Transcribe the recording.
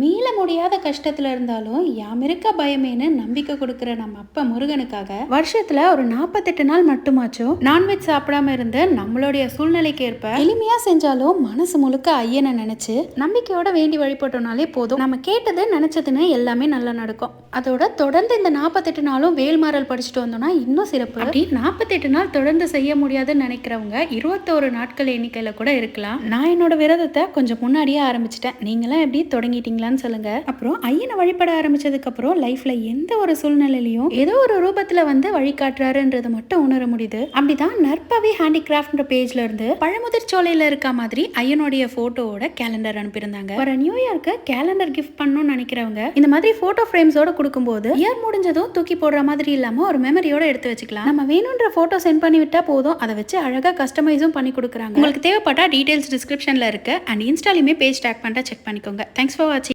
மீள முடியாத கஷ்டத்துல இருந்தாலும் யாம் இருக்க பயமேன்னு நம்பிக்கை கொடுக்குற நம்ம அப்பா முருகனுக்காக வருஷத்துல ஒரு நாற்பத்தெட்டு நாள் மட்டுமாச்சும் நான்வெஜ் சாப்பிடாம இருந்து நம்மளுடைய சூழ்நிலைக்கு ஏற்ப எளிமையா செஞ்சாலும் மனசு முழுக்க ஐயனை நினைச்சு நம்பிக்கையோட வேண்டி வழிபட்டோம்னாலே போதும். நம்ம கேட்டது நினைச்சதுன்னு எல்லாமே நல்லா நடக்கும். அதோட தொடர்ந்து இந்த நாற்பத்தெட்டு நாளும் வேல்மாறல் படிச்சுட்டு வந்தோம்னா இன்னும் சிறப்பு. அப்படி நாற்பத்தெட்டு நாள் தொடர்ந்து செய்ய முடியாதுன்னு நினைக்கிறவங்க இருபத்தோரு நாட்கள் எண்ணிக்கையில கூட இருக்கலாம். நான் என்னோட விரதத்தை கொஞ்சம் முன்னாடியே ஆரம்பிச்சிட்டேன். நீங்களாம் எப்படி தொடங்கிட்டீங்களா? தொடங்கிட்டீங்களான்னு சொல்லுங்க. அப்புறம் ஐயனை வழிபட ஆரம்பிச்சதுக்கு அப்புறம் லைஃப்ல எந்த ஒரு சூழ்நிலையிலையும் ஏதோ ஒரு ரூபத்துல வந்து வழிகாட்டுறாருன்றது மட்டும் உணர முடியுது. அப்படிதான் நற்பவி ஹேண்டிகிராஃப்ட்ன்ற பேஜ்ல இருந்து பழமுதிர் சோலையில இருக்க மாதிரி ஐயனுடைய போட்டோவோட கேலண்டர் அனுப்பியிருந்தாங்க. வர நியூ இயர்க்கு கேலண்டர் கிஃப்ட் பண்ணணும்னு நினைக்கிறவங்க இந்த மாதிரி போட்டோ ஃப்ரேம்ஸோட கொடுக்கும்போது இயர் முடிஞ்சதும் தூக்கி போடுற மாதிரி இல்லாம ஒரு மெமரியோட எடுத்து வச்சுக்கலாம். நம்ம வேணுன்ற போட்டோ சென்ட் பண்ணி விட்டா போதும் அதை வச்சு அழகா கஸ்டமைஸும் பண்ணி கொடுக்குறாங்க. உங்களுக்கு தேவைப்பட்டா டீடைல்ஸ் டிஸ்கிரிப்ஷன்ல இருக்கு அண்ட் இன்ஸ்டாலையுமே பேஜ் டேக் பண்ணிட்டா செக் பண்ணிக்கோங்க. தேங்க்ஸ் ஃபார் வாட்சிங்